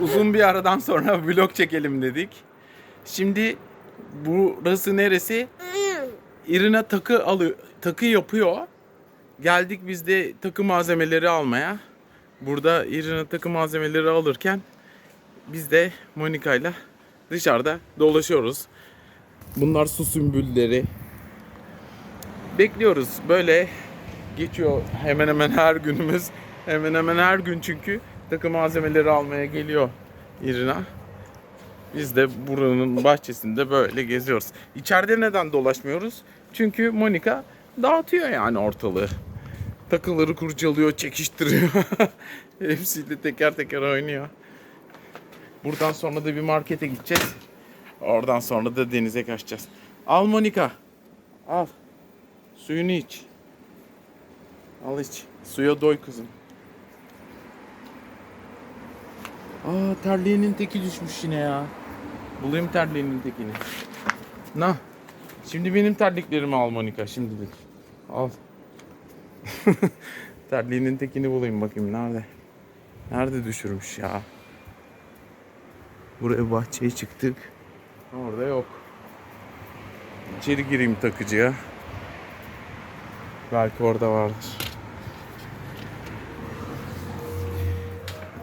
uzun bir aradan sonra vlog çekelim dedik. Şimdi burası neresi? İrina takı alıyor, takı yapıyor. Geldik biz de takı malzemeleri almaya. Burada İrina takı malzemeleri alırken biz de Monika ile dışarıda dolaşıyoruz. Bunlar su sümbülleri. Bekliyoruz. Böyle geçiyor hemen hemen her günümüz. Hemen hemen her gün çünkü takı malzemeleri almaya geliyor İrina. Biz de buranın bahçesinde böyle geziyoruz. İçeride neden dolaşmıyoruz? Çünkü Monika dağıtıyor yani ortalığı. Takıları kurcalıyor, çekiştiriyor. Hepsiyle teker teker oynuyor. Buradan sonra da bir markete gideceğiz. Oradan sonra da denize kaçacağız. Al Monika. Al. Suyunu iç. Al iç. Suya doy kızım. Aa terliğinin teki düşmüş yine ya. Bulayım terliğinin tekini. Na. Şimdi benim terliklerimi al Monika şimdilik. Al. terliğinin tekini bulayım bakayım nerede. Nerede düşürmüş ya. Buraya bahçeye çıktık. Orada yok. İçeri gireyim takıcıya. Belki orada vardır.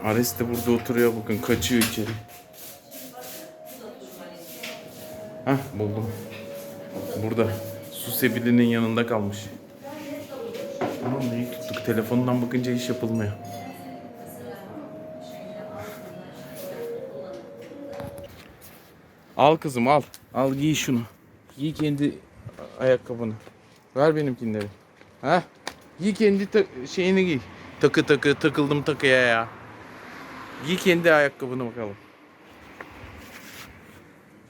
Ares de burada oturuyor bugün. Kaçıyor içeri. Hah buldum. Burada. Su sebilinin yanında kalmış. Tamam neyi tuttuk? Telefondan bakınca iş yapılmıyor. Al kızım al. Al giy şunu. Giy kendi ayakkabını. Ver benimkinleri. Ha? Giy kendi şeyini giy. Takı takı takıldım takıya ya. Giy kendi ayakkabını bakalım.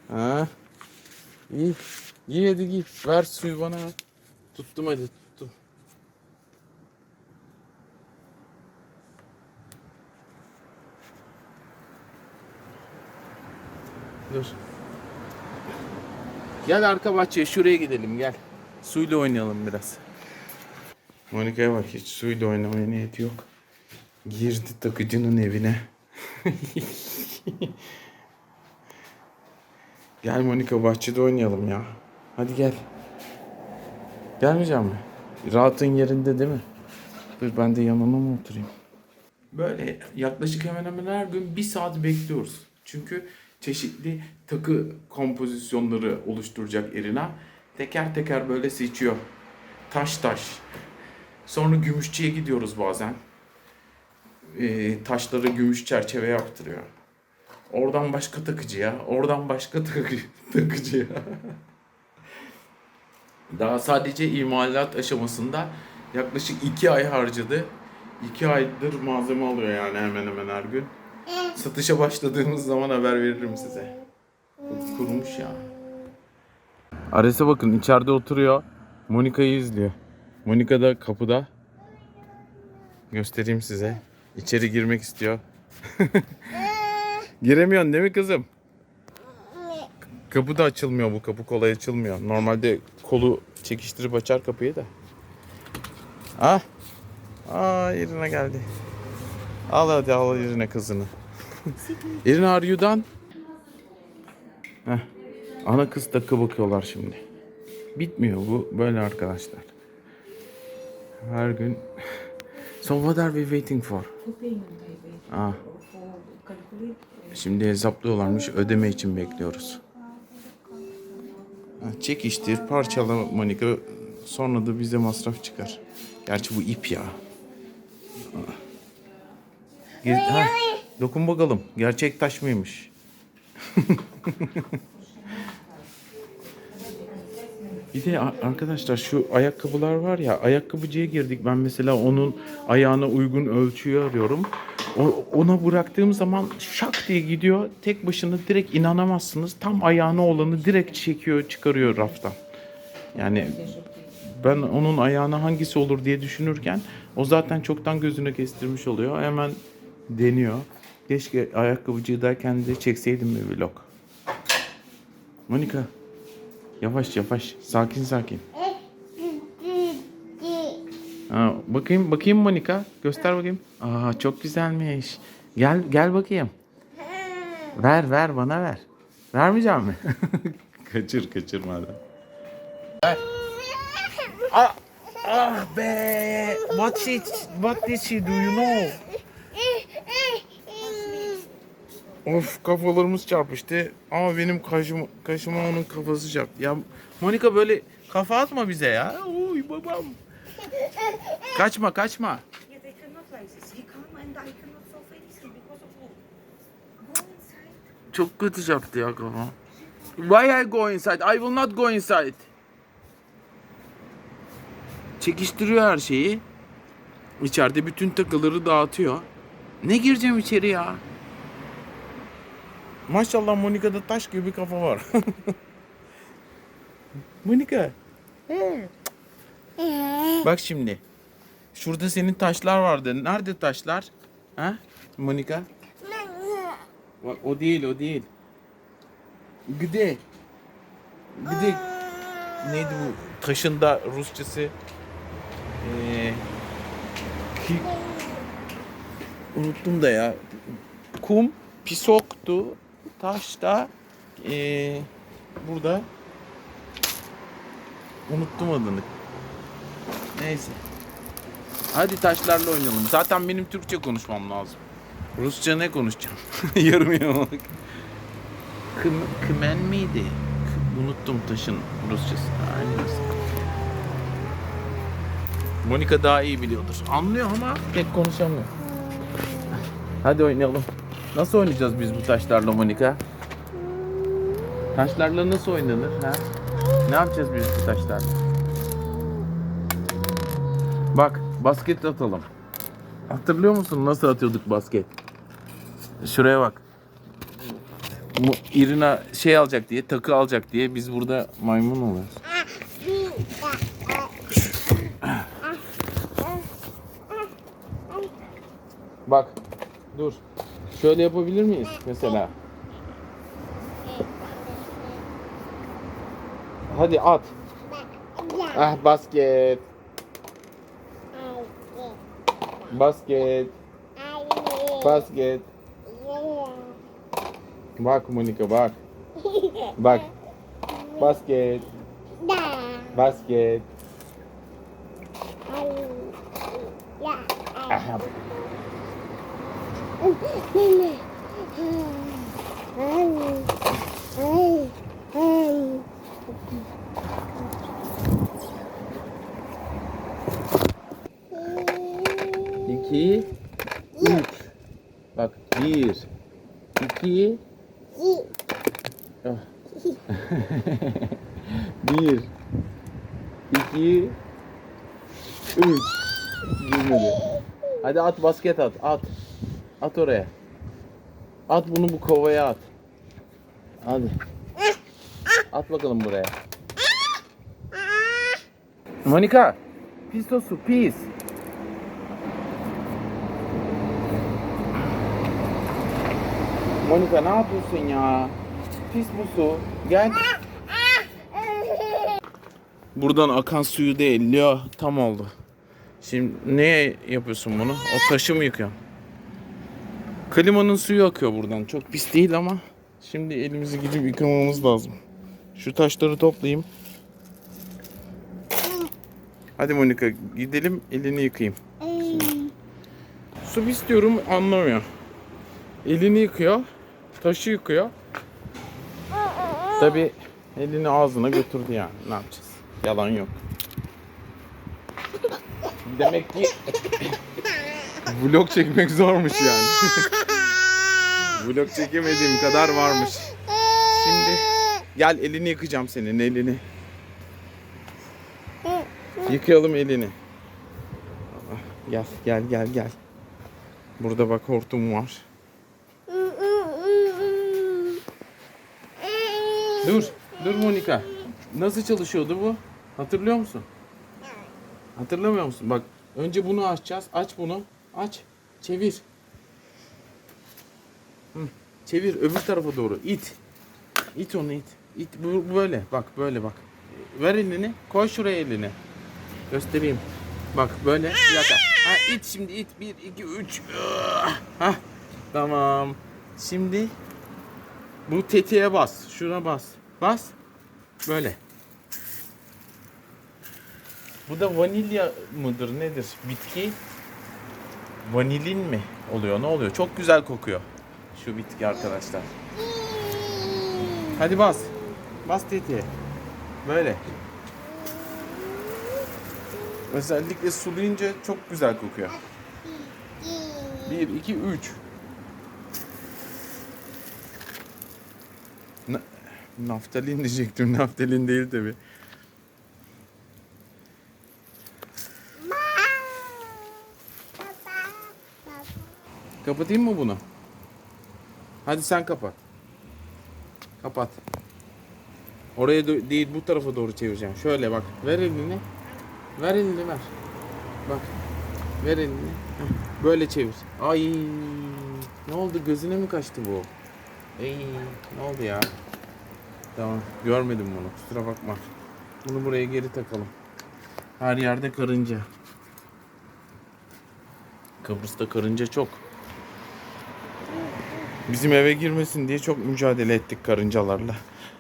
Ha? Giy. Giy hadi giy. Ver suyu bana. Tuttum hadi tuttum. Dur. Gel arka bahçeye şuraya gidelim gel. Suyla oynayalım biraz. Monika'ya bak hiç suyla oynamaya niyeti yok. Girdi takıcının evine. gel Monika bahçede oynayalım ya. Hadi gel. Gelmeyecek mi? Rahatın yerinde değil mi? Dur ben de yanına mı oturayım? Böyle yaklaşık hemen hemen her gün bir saat bekliyoruz. Çünkü çeşitli takı kompozisyonları oluşturacak Irina. Teker teker böyle seçiyor. Taş taş. Sonra gümüşçüye gidiyoruz bazen. Ee, taşları gümüş çerçeve yaptırıyor. Oradan başka takıcıya, oradan başka takı, takıcıya. Daha sadece imalat aşamasında yaklaşık iki ay harcadı. İki aydır malzeme alıyor yani hemen hemen her gün. Satışa başladığımız zaman haber veririm size. Kurumuş ya. Ares'e bakın içeride oturuyor. Monika'yı izliyor. Monika da kapıda. Göstereyim size. İçeri girmek istiyor. Giremiyorsun değil mi kızım? Kapı da açılmıyor bu kapı kolay açılmıyor. Normalde kolu çekiştirip açar kapıyı da. Ah. Aa Irina geldi. Al hadi al Irina kızını. Irina are you done? Heh. Ana kız takı bakıyorlar şimdi. Bitmiyor bu böyle arkadaşlar. Her gün. So what are we waiting for? Ah. Şimdi hesaplıyorlarmış. Ödeme için bekliyoruz. Ha, Çekiştir, parçala Monika. Sonra da bize masraf çıkar. Gerçi bu ip ya. Ha, dokun bakalım. Gerçek taş mıymış? Bir de arkadaşlar şu ayakkabılar var ya ayakkabıcıya girdik. Ben mesela onun ayağına uygun ölçüyü arıyorum. O, ona bıraktığım zaman şak diye gidiyor. Tek başına direkt inanamazsınız. Tam ayağına olanı direkt çekiyor çıkarıyor raftan. Yani ben onun ayağına hangisi olur diye düşünürken o zaten çoktan gözüne kestirmiş oluyor. Hemen deniyor. Keşke ayakkabıcıdayken de çekseydim bir vlog. Monika Yavaş yavaş. Sakin sakin. Ha, bakayım bakayım Monika. Göster bakayım. Aa çok güzelmiş. Gel gel bakayım. Ver ver bana ver. Vermeyeceğim mi? kaçır kaçır madem. Ver. Ah, ah be. What she what did she do you know? Of kafalarımız çarpıştı ama benim kaşım, kaşıma onun kafası çarptı. Ya Monika böyle kafa atma bize ya. Uy babam. Kaçma kaçma. Çok kötü çarptı ya kafa. Why I go inside? I will not go inside. Çekiştiriyor her şeyi. İçeride bütün takıları dağıtıyor. Ne gireceğim içeri ya? Maşallah Monika'da taş gibi kafa var. Monika. Bak şimdi. Şurada senin taşlar vardı. Nerede taşlar? Ha? Monika? Bak, O değil, o değil. Gıde. Gıde. Neydi bu? Taşın da Rusçası. Ee, ki... Unuttum da ya. Kum, pisoktu. Taş da ee, burada unuttum adını. Neyse. Hadi taşlarla oynayalım. Zaten benim Türkçe konuşmam lazım. Rusça ne konuşacağım? Yarım yamalak. Kım, kımen miydi? Unuttum taşın Rusçası. Aynısı. Monika daha iyi biliyordur. Anlıyor ama pek konuşamıyor. Hadi oynayalım. Nasıl oynayacağız biz bu taşlarla Monika? Taşlarla nasıl oynanır ha? Ne yapacağız biz bu taşlarla? Bak basket atalım. Hatırlıyor musun nasıl atıyorduk basket? Şuraya bak. Bu Irina şey alacak diye, takı alacak diye biz burada maymun oluyoruz. Bak, dur. Şöyle yapabilir miyiz mesela? Hadi at. Ah basket. Basket. Basket. Bak Monika bak. Bak. Basket. Basket. Aha. İki. Üç. Bak bir. iki, Ah. bir. iki, Üç. Girmedi. Hadi at basket at. At. At oraya. At bunu bu kovaya at. Hadi. At bakalım buraya. Monika. Pis o su pis. Monika ne yapıyorsun ya? Pis bu su. Gel. Buradan akan suyu da elliyor. Tam oldu. Şimdi neye yapıyorsun bunu? O taşı mı yıkıyorsun? Klimanın suyu akıyor buradan. Çok pis değil ama şimdi elimizi gidip yıkamamız lazım. Şu taşları toplayayım. Hadi Monika gidelim elini yıkayayım. Su pis diyorum anlamıyor. Elini yıkıyor. Taşı yıkıyor. Tabi elini ağzına götürdü yani. Ne yapacağız? Yalan yok. Demek ki vlog çekmek zormuş yani. vlog çekemediğim kadar varmış. Şimdi gel elini yıkayacağım senin elini. Yıkayalım elini. Gel gel gel gel. Burada bak hortum var. Dur, dur Monika. Nasıl çalışıyordu bu? Hatırlıyor musun? Hatırlamıyor musun? Bak önce bunu açacağız. Aç bunu. Aç. Çevir. Çevir öbür tarafa doğru. İt. İt onu it. İt bu böyle. Bak böyle bak. Ver elini. Koy şuraya elini. Göstereyim. Bak böyle. Dakika. Ha, it şimdi it. Bir, iki, üç. Ha. Tamam. Şimdi Bu tetiğe bas. Şuna bas. Bas. Böyle. Bu da vanilya mıdır nedir? Bitki vanilin mi oluyor? Ne oluyor? Çok güzel kokuyor. Şu bitki arkadaşlar. Hadi bas. Bas tetiğe. Böyle. Özellikle sulayınca çok güzel kokuyor. 1, 2, 3. Naftalin diyecektim. Naftalin değil tabi. Kapatayım mı bunu? Hadi sen kapat. Kapat. Oraya değil bu tarafa doğru çevireceğim. Şöyle bak. Ver elini. Ver elini ver. Bak. Ver elini. Böyle çevir. Ay. Ne oldu? Gözüne mi kaçtı bu? Ey, ne oldu ya? Tamam. Görmedim bunu. Kusura bakma. Bunu buraya geri takalım. Her yerde karınca. Kıbrıs'ta karınca çok. Bizim eve girmesin diye çok mücadele ettik karıncalarla.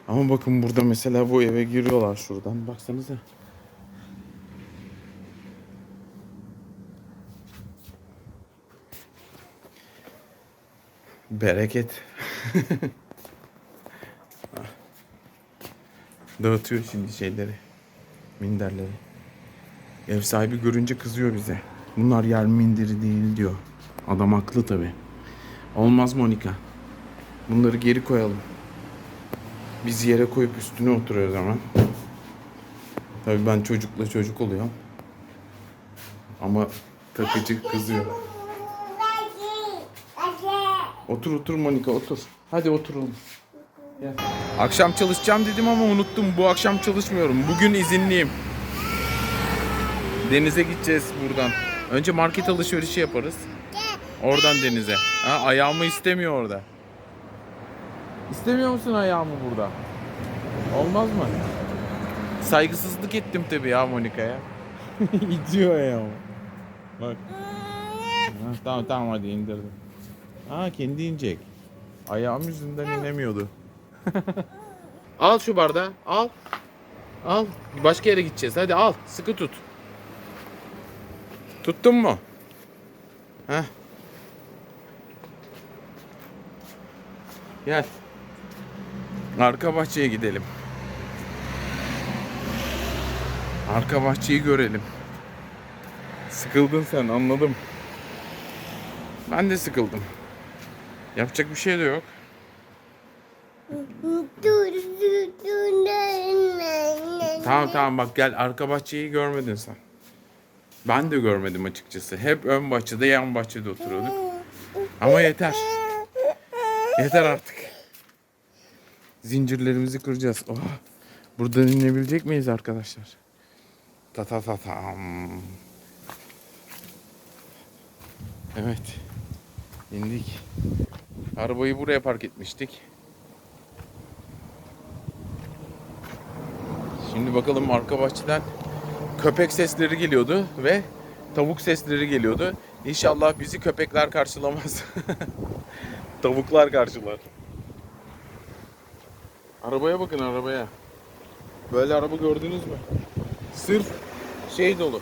Ama bakın burada mesela bu eve giriyorlar şuradan. Baksanıza. Bereket. Dağıtıyor şimdi şeyleri. Minderleri. Ev sahibi görünce kızıyor bize. Bunlar yer minderi değil diyor. Adam haklı tabi. Olmaz Monika. Bunları geri koyalım. Biz yere koyup üstüne oturuyoruz hemen. Tabii ben çocukla çocuk oluyorum. Ama takıcı kızıyor. Otur otur Monika otur. Hadi oturalım. Akşam çalışacağım dedim ama unuttum. Bu akşam çalışmıyorum. Bugün izinliyim. Denize gideceğiz buradan. Önce market alışverişi yaparız. Oradan denize. Ha, ayağımı istemiyor orada. İstemiyor musun ayağımı burada? Olmaz mı? Saygısızlık ettim tabii ya Monika'ya. İtiyor ayağımı. Bak. Ha, tamam tamam hadi indirdim. Aa kendi inecek. Ayağım yüzünden inemiyordu. al şu bardağı al. Al. Başka yere gideceğiz. Hadi al. Sıkı tut. Tuttun mu? Heh. Gel. Arka bahçeye gidelim. Arka bahçeyi görelim. Sıkıldın sen anladım. Ben de sıkıldım. Yapacak bir şey de yok. Tamam tamam bak gel arka bahçeyi görmedin sen. Ben de görmedim açıkçası. Hep ön bahçede yan bahçede oturuyorduk. Ama yeter. Yeter artık. Zincirlerimizi kıracağız. Oh. Buradan inebilecek miyiz arkadaşlar? Ta ta ta tam. Evet. İndik. Arabayı buraya park etmiştik. Şimdi bakalım arka bahçeden köpek sesleri geliyordu ve tavuk sesleri geliyordu. İnşallah bizi köpekler karşılamaz. Tavuklar karşılar. Arabaya bakın arabaya. Böyle araba gördünüz mü? Sırf şey dolu.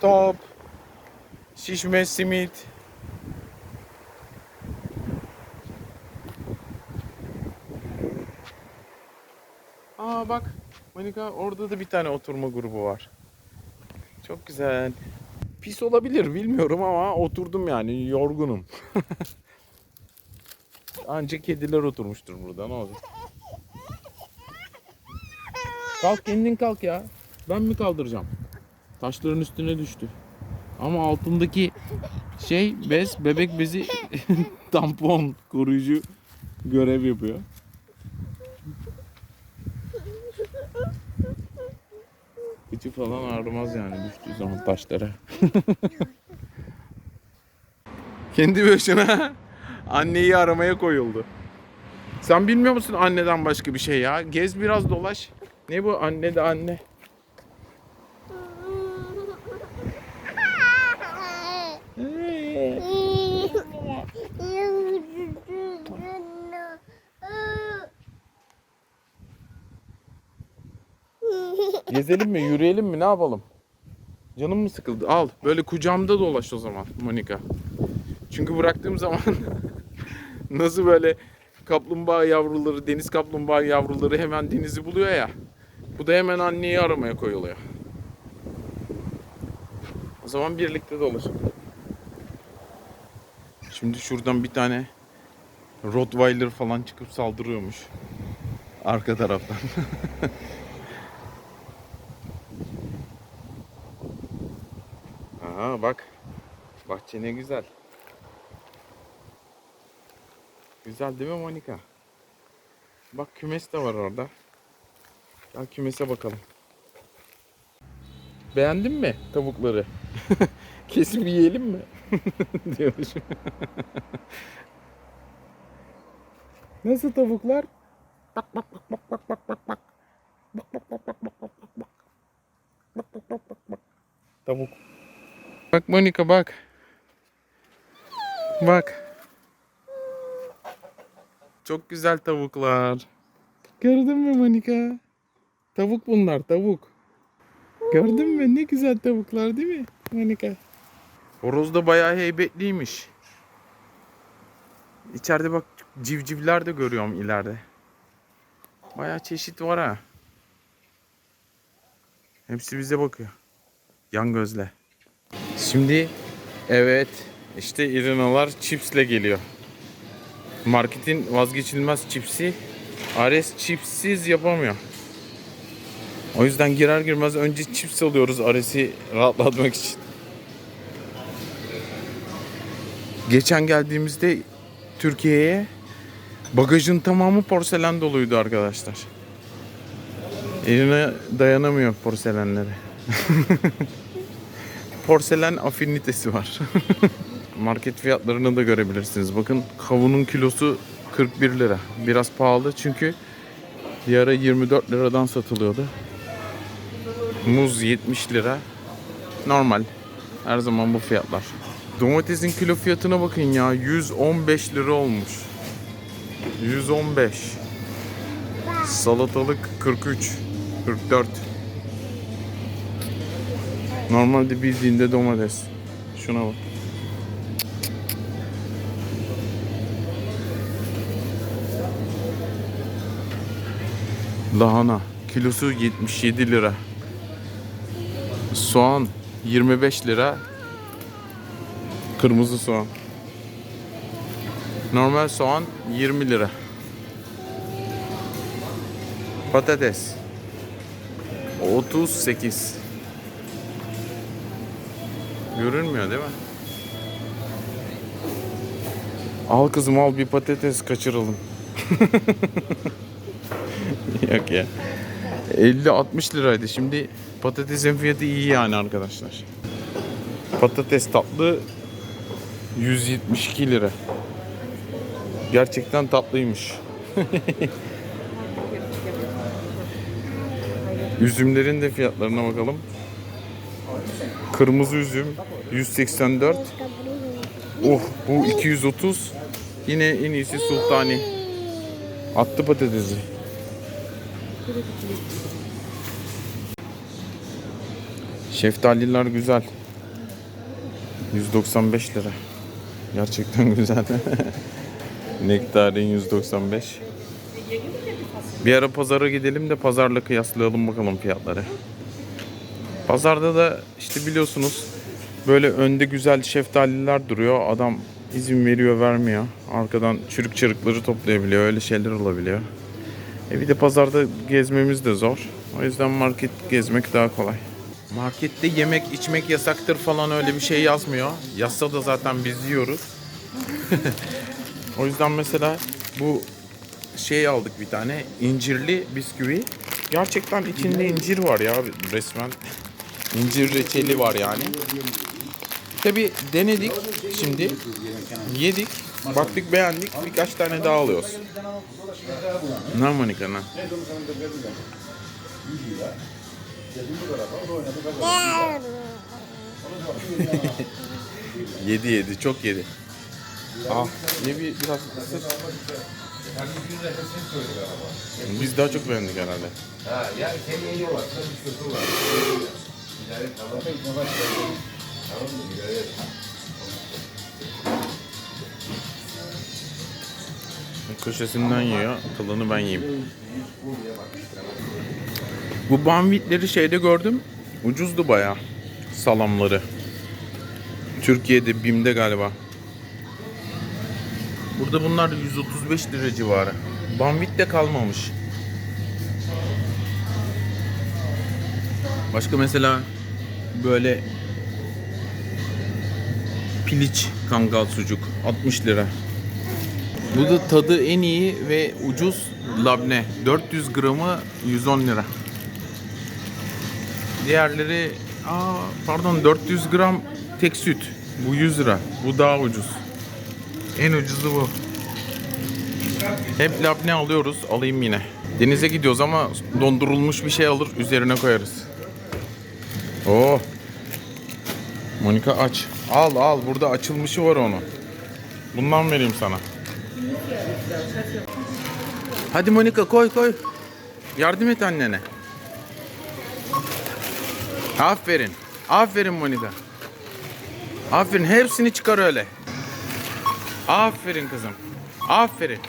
Top, şişme simit. Aa bak Monika orada da bir tane oturma grubu var. Çok güzel. Pis olabilir bilmiyorum ama oturdum yani yorgunum. Ancak kediler oturmuştur burada ne olacak? Kalk kendin kalk ya. Ben mi kaldıracağım? Taşların üstüne düştü. Ama altındaki şey bez, bebek bezi tampon, koruyucu görev yapıyor. Kıçı falan ağrımaz yani düştüğü zaman taşlara. Kendi başına Anneyi aramaya koyuldu. Sen bilmiyor musun anneden başka bir şey ya? Gez biraz dolaş. Ne bu anne de anne. Gezelim mi, yürüyelim mi, ne yapalım? Canım mı sıkıldı? Al, böyle kucağımda dolaş o zaman Monika. Çünkü bıraktığım zaman nasıl böyle kaplumbağa yavruları, deniz kaplumbağa yavruları hemen denizi buluyor ya. Bu da hemen anneyi aramaya koyuluyor. O zaman birlikte dolaşalım. Şimdi şuradan bir tane Rottweiler falan çıkıp saldırıyormuş. Arka taraftan. Aha bak. Bahçe ne güzel. Güzel değil mi Monika? Bak kümes de var orada. Gel kümese bakalım. Beğendin mi tavukları? Kesip yiyelim mi? Diyormuş. Nasıl tavuklar? Bak bak bak bak bak bak bak bak. Bak bak bak bak bak bak bak bak. Bak bak bak bak bak. Tavuk. Bak Monika bak. Bak. Çok güzel tavuklar. Gördün mü Monika? Tavuk bunlar tavuk. Gördün mü ne güzel tavuklar değil mi Monika? Horoz da bayağı heybetliymiş. İçeride bak civcivler de görüyorum ileride. Bayağı çeşit var ha. Hepsi bize bakıyor. Yan gözle. Şimdi evet işte İrinalar çipsle geliyor. Marketin vazgeçilmez çipsi Ares çipsiz yapamıyor. O yüzden girer girmez önce çips alıyoruz Ares'i rahatlatmak için. Geçen geldiğimizde Türkiye'ye bagajın tamamı porselen doluydu arkadaşlar. Eline dayanamıyor porselenlere. Porselen afinitesi var. Market fiyatlarını da görebilirsiniz. Bakın kavunun kilosu 41 lira. Biraz pahalı çünkü bir ara 24 liradan satılıyordu. Muz 70 lira. Normal. Her zaman bu fiyatlar. Domatesin kilo fiyatına bakın ya. 115 lira olmuş. 115. Salatalık 43. 44. Normalde bildiğinde domates. Şuna bak. Lahana kilosu 77 lira. Soğan 25 lira. Kırmızı soğan. Normal soğan 20 lira. Patates 38. Görünmüyor değil mi? Al kızım al bir patates kaçıralım. Yok ya. 50-60 liraydı. Şimdi patatesin fiyatı iyi yani arkadaşlar. Patates tatlı 172 lira. Gerçekten tatlıymış. Üzümlerin de fiyatlarına bakalım. Kırmızı üzüm 184. Oh bu 230. Yine en iyisi sultani. Attı patatesi. Şeftaliler güzel. 195 lira. Gerçekten güzel. Nektarin 195. Bir ara pazara gidelim de pazarla kıyaslayalım bakalım fiyatları. Pazarda da işte biliyorsunuz böyle önde güzel şeftaliler duruyor. Adam izin veriyor vermiyor. Arkadan çürük çırıkları toplayabiliyor. Öyle şeyler olabiliyor. E bir de pazarda gezmemiz de zor. O yüzden market gezmek daha kolay. Markette yemek içmek yasaktır falan öyle bir şey yazmıyor. Yazsa da zaten biz yiyoruz. o yüzden mesela bu şey aldık bir tane incirli bisküvi. Gerçekten içinde incir var ya resmen. İncir reçeli var yani. Tabi denedik şimdi. Yedik. Baktık beğendik. Birkaç tane daha alıyoruz. Ne Monika ne? yedi yedi çok yedi. Ah ye bir biraz ısır. Biz daha çok beğendik herhalde. Ha yani senin iyi olasın bir kötü var. İdare tamam. Tamam mı? İdare Köşesinden yiyor. Kalanı ben yiyeyim. Bu banvitleri şeyde gördüm. Ucuzdu baya. Salamları. Türkiye'de BİM'de galiba. Burada bunlar 135 lira civarı. Banvit de kalmamış. Başka mesela böyle piliç kangal sucuk 60 lira. Bu da tadı en iyi ve ucuz labne. 400 gramı 110 lira. Diğerleri aa, pardon 400 gram tek süt. Bu 100 lira. Bu daha ucuz. En ucuzu bu. Hep labne alıyoruz. Alayım yine. Denize gidiyoruz ama dondurulmuş bir şey alır üzerine koyarız. Oo. Monika aç. Al al burada açılmışı var onun. Bundan vereyim sana. Hadi Monika koy koy. Yardım et annene. Aferin. Aferin Monika. Aferin hepsini çıkar öyle. Aferin kızım. Aferin.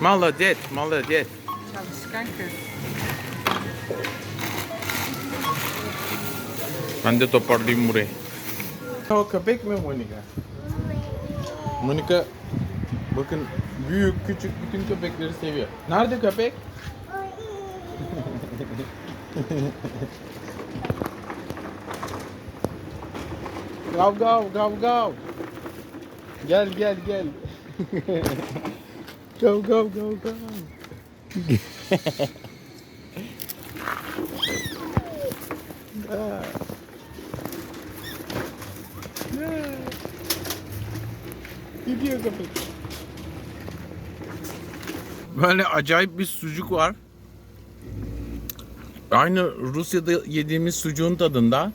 Maladet, maladet. Çalışkan kız. Ben de toparlayayım burayı. O köpek mi Monika? Monika bakın büyük küçük bütün köpekleri seviyor. Nerede köpek? gav gav gav gav. Gel gel gel. gav gav gav gav. Gidiyor köpek. Böyle acayip bir sucuk var. Aynı Rusya'da yediğimiz sucuğun tadında.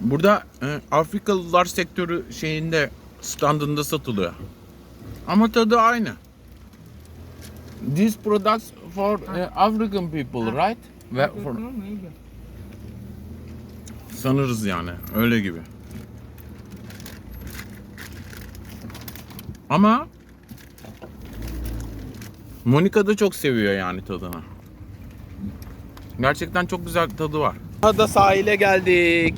Burada e, Afrikalılar sektörü şeyinde standında satılıyor. Ama tadı aynı. These products for e, African people, right? Ve for, sanırız yani öyle gibi. Ama Monika da çok seviyor yani tadını. Gerçekten çok güzel tadı var. Aha da sahile geldik.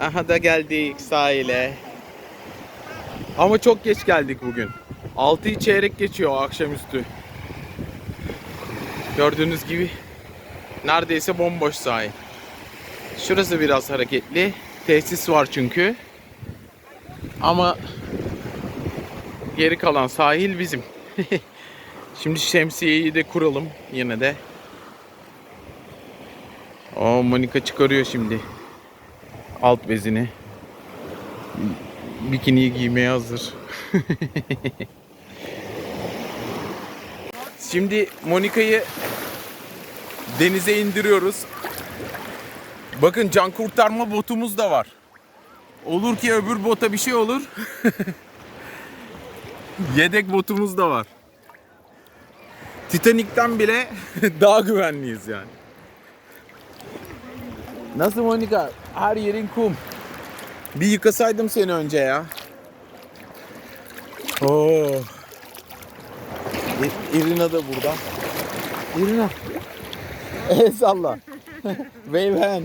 Aha da geldik sahile. Ama çok geç geldik bugün. 6'yı çeyrek geçiyor akşamüstü. Gördüğünüz gibi neredeyse bomboş sahil. Şurası biraz hareketli. Tesis var çünkü. Ama geri kalan sahil bizim. Şimdi şemsiyeyi de kuralım yine de. O Monika çıkarıyor şimdi. Alt bezini. Bikiniyi giymeye hazır. Şimdi Monika'yı denize indiriyoruz. Bakın can kurtarma botumuz da var. Olur ki öbür bota bir şey olur. Yedek botumuz da var. Titanik'ten bile daha güvenliyiz yani. Nasıl Monika? Her yerin kum. Bir yıkasaydım seni önce ya. Oo. Irina da burada. Irina. El salla. Wave hand.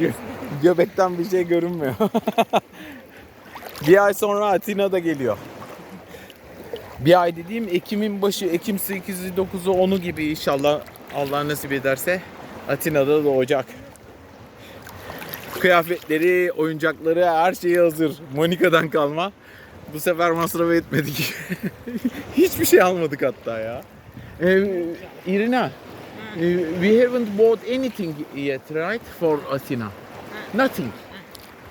Gö- Göbekten bir şey görünmüyor. Bir ay sonra Atina da geliyor. Bir ay dediğim Ekim'in başı, Ekim 8'i 9'u 10'u gibi inşallah Allah nasip ederse Atina'da doğacak. Kıyafetleri, oyuncakları her şeyi hazır. Monika'dan kalma. Bu sefer masraf etmedik. Hiçbir şey almadık hatta ya. Ee, Irina, eh, we haven't bought anything yet, right? For Athena. Nothing.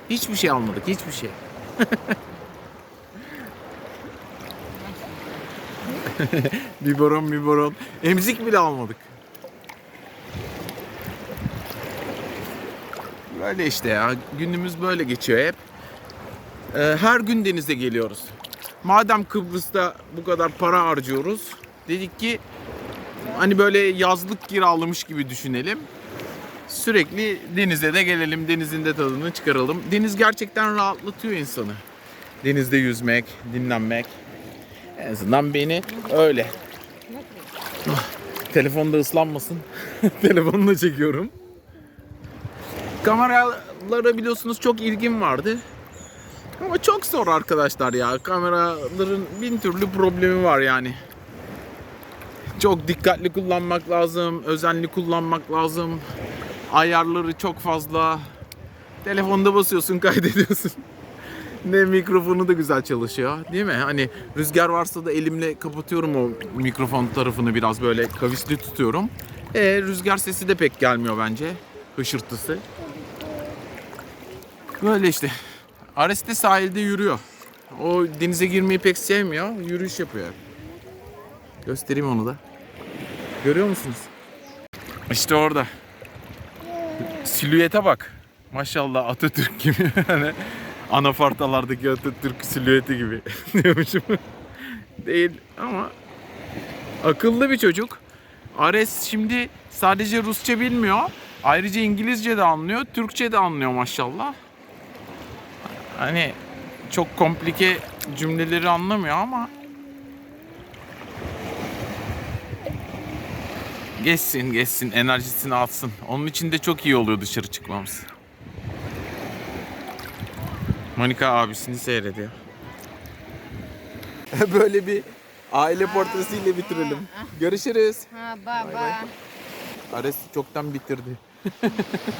Hiçbir şey almadık, hiçbir şey. biberon, biberon. Emzik bile almadık. Böyle işte ya. Günümüz böyle geçiyor hep. Ee, her gün denize geliyoruz. Madem Kıbrıs'ta bu kadar para harcıyoruz, dedik ki hani böyle yazlık kiralamış gibi düşünelim. Sürekli denize de gelelim, denizin de tadını çıkaralım. Deniz gerçekten rahatlatıyor insanı. Denizde yüzmek, dinlenmek. En azından beni öyle. Telefonda ıslanmasın. Telefonla çekiyorum. Kameralara biliyorsunuz çok ilgim vardı. Ama çok zor arkadaşlar ya. Kameraların bin türlü problemi var yani. Çok dikkatli kullanmak lazım, özenli kullanmak lazım. Ayarları çok fazla. Telefonda basıyorsun, kaydediyorsun. ne mikrofonu da güzel çalışıyor, değil mi? Hani rüzgar varsa da elimle kapatıyorum o mikrofon tarafını biraz böyle kavisli tutuyorum. E rüzgar sesi de pek gelmiyor bence. Hışırtısı. Böyle işte. Ares de sahilde yürüyor. O denize girmeyi pek sevmiyor. Yürüyüş yapıyor. Göstereyim onu da. Görüyor musunuz? İşte orada. Silüete bak. Maşallah Atatürk gibi. Hani anafartalardaki Atatürk silüeti gibi diyormuşum. Değil ama akıllı bir çocuk. Ares şimdi sadece Rusça bilmiyor. Ayrıca İngilizce de anlıyor, Türkçe de anlıyor maşallah. Hani çok komplike cümleleri anlamıyor ama geçsin geçsin enerjisini atsın. Onun için de çok iyi oluyor dışarı çıkmamız. Monika abisini seyrediyor. Böyle bir aile portresiyle bitirelim. Görüşürüz. Ha, baba. Ares çoktan bitirdi.